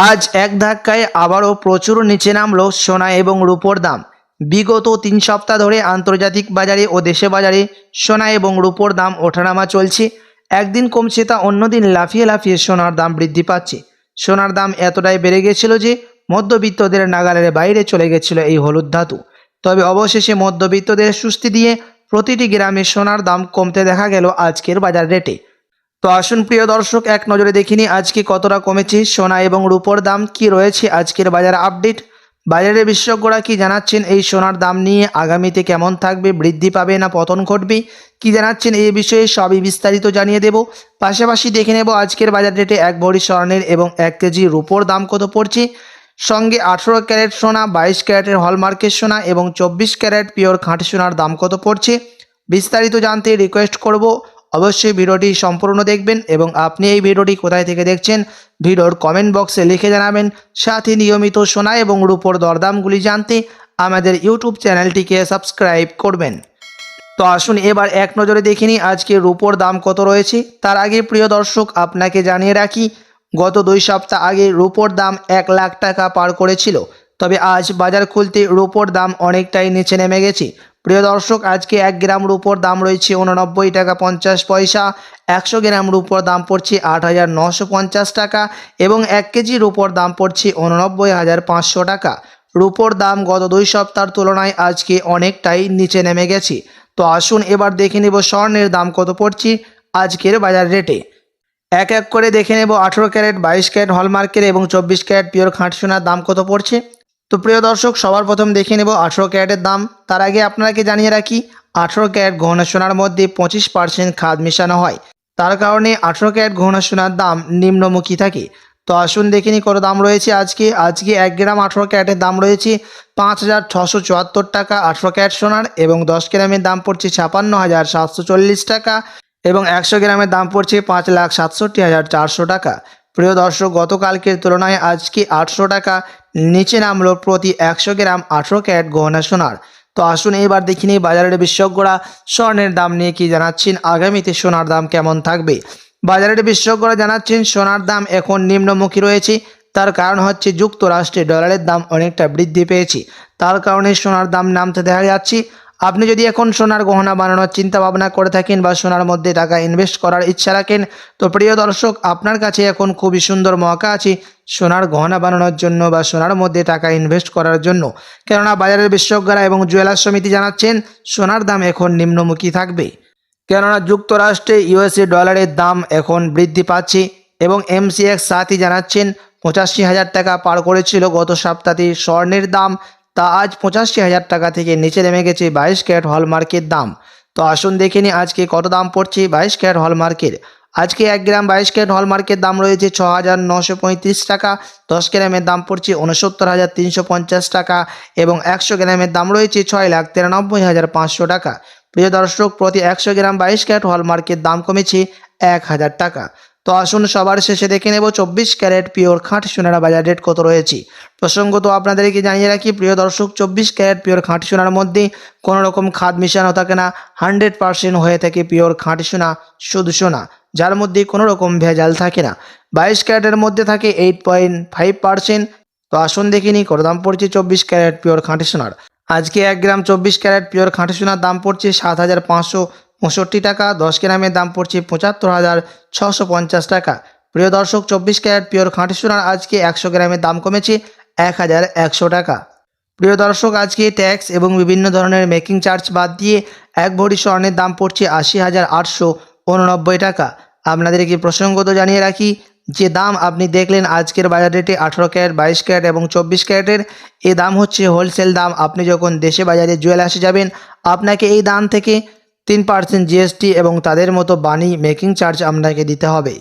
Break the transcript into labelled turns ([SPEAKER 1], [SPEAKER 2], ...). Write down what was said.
[SPEAKER 1] আজ এক ধাক্কায় আবারও প্রচুর নিচে নামলো সোনা এবং রূপোর দাম। বিগত তিন সপ্তাহ ধরে আন্তর্জাতিক বাজারে ও দেশে বাজারে সোনা এবং রূপোর দাম ওঠানামা চলছে। একদিন কমছে তা অন্যদিন লাফিয়ে লাফিয়ে সোনার দাম বৃদ্ধি পাচ্ছে। সোনার দাম এতটাই বেড়ে গেছিল যে মধ্যবিত্তদের নাগালের বাইরে চলে গেছিল এই হলুদ ধাতু। তবে অবশেষে মধ্যবিত্তদের সুস্থি দিয়ে প্রতিটি গ্রামে সোনার দাম কমতে দেখা গেল আজকের বাজার রেটে। তো আসুন প্রিয় দর্শক, এক নজরে দেখিনি আজকে কতটা কমেছে, সোনা এবং রূপোর দাম কি রয়েছে, আজকের বাজার আপডেট। বাজারের বিশেষজ্ঞরা কি জানাচ্ছেন, এই সোনার দাম নিয়ে আগামীতে কেমন থাকবে, বৃদ্ধি পাবে না পতন ঘটবে? কি জানাচ্ছেন এই বিষয়ে সবই বিস্তারিত জানিয়ে দেব। পাশাপাশি দেখে নেব আজকের বাজার রেটে এক ভরি স্বর্ণের এবং এক কেজি রূপোর দাম কত পড়ছে। সঙ্গে আঠেরো ক্যারেট সোনা, বাইশ ক্যারেটের হলমার্কের সোনা এবং চব্বিশ ক্যারেট পিওর খাঁটি সোনার দাম কত পড়ছে? বিস্তারিত জানতে রিকোয়েস্ট করব। অবশ্যই ভিডিওটি সম্পূর্ণ দেখবেন এবং আপনি এই ভিডিওটি কোথায় থেকে দেখছেন, ভিডিওর কমেন্ট বক্সে লিখে জানাবেন। সাথে নিয়মিত সোনা এবং রূপোর দরদামগুলি জানতে আমাদের ইউটিউব চ্যানেলটিকে সাবস্ক্রাইব করবেন। তো আসুন এবার এক নজরে দেখে নিই আজকে রূপোর দাম কত রয়েছে। তার আগে প্রিয় দর্শক, আপনাকে জানিয়ে রাখি, গত দুই সপ্তাহ আগে রূপোর দাম এক লাখ টাকা পার করেছিল। তবে আজ বাজার খুলতে রূপোর দাম অনেকটাই নিচে নেমে গেছে। প্রিয় দর্শক, আজকে এক গ্রাম রূপোর দাম রয়েছে উননব্বই টাকা পঞ্চাশ পয়সা, একশো গ্রাম রূপোর দাম পড়ছে আট হাজার নশো পঞ্চাশ টাকা এবং এক কেজি রূপোর দাম পড়ছে উননব্বই হাজার পাঁচশো টাকা। রূপোর দাম গত দুই সপ্তাহের তুলনায় আজকে অনেকটাই নিচে নেমে গেছে। তো আসুন এবার দেখে নেব স্বর্ণের দাম কত পড়ছে আজকের বাজার রেটে। এক এক করে দেখে নেব আঠেরো ক্যারেট, বাইশ ক্যারেট, হলমার্কের এবং চব্বিশ ক্যারেট পিওর খাঁটি সোনার দাম কত পড়ছে? তো প্রিয় দর্শক, সবার প্রথম দেখে নেব আঠেরো ক্যারেটের দাম। তার আগে আপনাকে জানিয়ে রাখি, আঠেরো ক্যারেট গহনা সোনার মধ্যে পঁচিশ পার্সেন্ট খাদ মেশানো হয়। তার কারণে আঠেরো ক্যারেট গহনা সোনার দাম নিম্নমুখী থাকে। তো আসুন দেখে নিই কত দাম রয়েছে আজকে। আজকে এক গ্রাম আঠেরো ক্যারেটের দাম রয়েছে পাঁচ হাজার ছশো চুয়াত্তর টাকা আঠেরো ক্যারেট সোনার এবং দশ গ্রামের দাম পড়ছে ছাপান্ন হাজার সাতশো চল্লিশ টাকা এবং একশো গ্রামের দাম পড়ছে পাঁচ লাখ সাতষট্টি হাজার চারশো টাকা। প্রিয় দর্শক, গতকালকের তুলনায় আজকে আটশো টাকা নিচে নামলো প্রতি একশো গ্রাম আঠেরো ক্যারেট গহনা সোনার। তো আসুন এবার দেখি নিই বাজারের বিশেষজ্ঞরা স্বর্ণের দাম নিয়ে কি জানাচ্ছেন, আগামীতে সোনার দাম কেমন থাকবে? বাজারের বিশেষজ্ঞরা জানাচ্ছেন, সোনার দাম এখন নিম্নমুখী রয়েছে। তার কারণ হচ্ছে যুক্তরাষ্ট্রে ডলারের দাম অনেকটা বৃদ্ধি পেয়েছে। তার কারণে সোনার দাম নামতে দেখা যাচ্ছে। আপনি যদি এখন সোনার গহনা বানানোর চিন্তা ভাবনা করে থাকেন বা সোনার মধ্যে টাকা ইনভেস্ট করার ইচ্ছা রাখেন, তো প্রিয় দর্শক, আপনার কাছে এখন খুবই সুন্দর মৌকা আছে সোনার গহনা বানানোর জন্য বা সোনার মধ্যে টাকা ইনভেস্ট করার জন্য। কেননা বাজারের বিশেষজ্ঞরা এবং জুয়েলার সমিতি জানাচ্ছেন, সোনার দাম এখন নিম্নমুখী থাকবে। কেননা যুক্তরাষ্ট্রে ইউএসএ ডলারের দাম এখন বৃদ্ধি পাচ্ছে এবং এমসিএক্স সাথী জানাচ্ছেন, পঁচাশি হাজার টাকা পার করেছিল গত সপ্তাহে স্বর্ণের দাম। তা আজ পঁচাশি হাজার টাকা থেকে নিচে নেমে গেছে বাইশ ক্যারেট হলমার্কের দাম। তো আসুন দেখে নিই আজকে কত দাম পড়ছে বাইশ ক্যারেট হলমার্কের। আজকে এক গ্রাম বাইশ ক্যারেট হলমার্কের দাম রয়েছে ছ হাজার নশো পঁয়ত্রিশ টাকা, দশ গ্রামের দাম পড়ছে উনসত্তর হাজার তিনশো পঞ্চাশ টাকা এবং একশো গ্রামের দাম রয়েছে ছয় লাখ তিরানব্বই হাজার পাঁচশো টাকা। প্রিয় দর্শক, প্রতি একশো গ্রাম বাইশ ক্যারেট হলমার্কের দাম কমেছে এক হাজার টাকা। তো আসুন সবার শেষে দেখে নেব চব্বিশ ক্যারেট পিওর খাঁটি সোনার বাজার রেট কত রয়েছে। প্রসঙ্গত আপনাদেরকে জানিয়ে রাখি, প্রিয় দর্শক, চব্বিশ ক্যারেট পিওর খাঁটি সোনার মধ্যে কোনো রকম খাদ মিশানো থাকে না, হান্ড্রেড পার্সেন্ট হয়ে থাকে পিওর খাঁটি সোনা, শুধু সোনা, যার মধ্যে কোনো রকম ভেজাল থাকে না। বাইশ ক্যারেটের মধ্যে থাকে এইট পয়েন্ট ফাইভ পার্সেন্ট। তো আসুন দেখিনি কত দাম পড়ছে চব্বিশ ক্যারেট পিওর খাঁটি সোনার? আজকে এক গ্রাম চব্বিশ ক্যারেট পিওর খাঁটি সোনার দাম পড়ছে সাত হাজার পাঁচশো পঁয়ষট্টি টাকা, দশ গ্রামের দাম পড়ছে পঁচাত্তর হাজার ছশো পঞ্চাশ টাকা। প্রিয় দর্শক, চব্বিশ ক্যারেট পিওর খাঁটি সোনার আজকে একশো গ্রামের দাম কমেছে এক হাজার একশো টাকা। প্রিয় দর্শক, আজকে ট্যাক্স এবং বিভিন্ন ধরনের মেকিং চার্জ বাদ দিয়ে এক ভরি স্বর্ণের দাম পড়ছে আশি হাজার আটশো উননব্বই টাকা। আপনাদেরকে প্রসঙ্গত জানিয়ে রাখি, যে দাম আপনি দেখলেন আজকের বাজার রেটে আঠেরো ক্যারেট, বাইশ ক্যারেট এবং চব্বিশ ক্যারেটের, এ দাম হচ্ছে হোলসেল দাম। আপনি যখন দেশে বাজারে জুয়েলার্সে যাবেন, আপনাকে এই দাম থেকে তিন পার্সেন্ট জিএসটি এবং তাদের মতো বাণী মেকিং চার্জ আপনাকে দিতে হবে।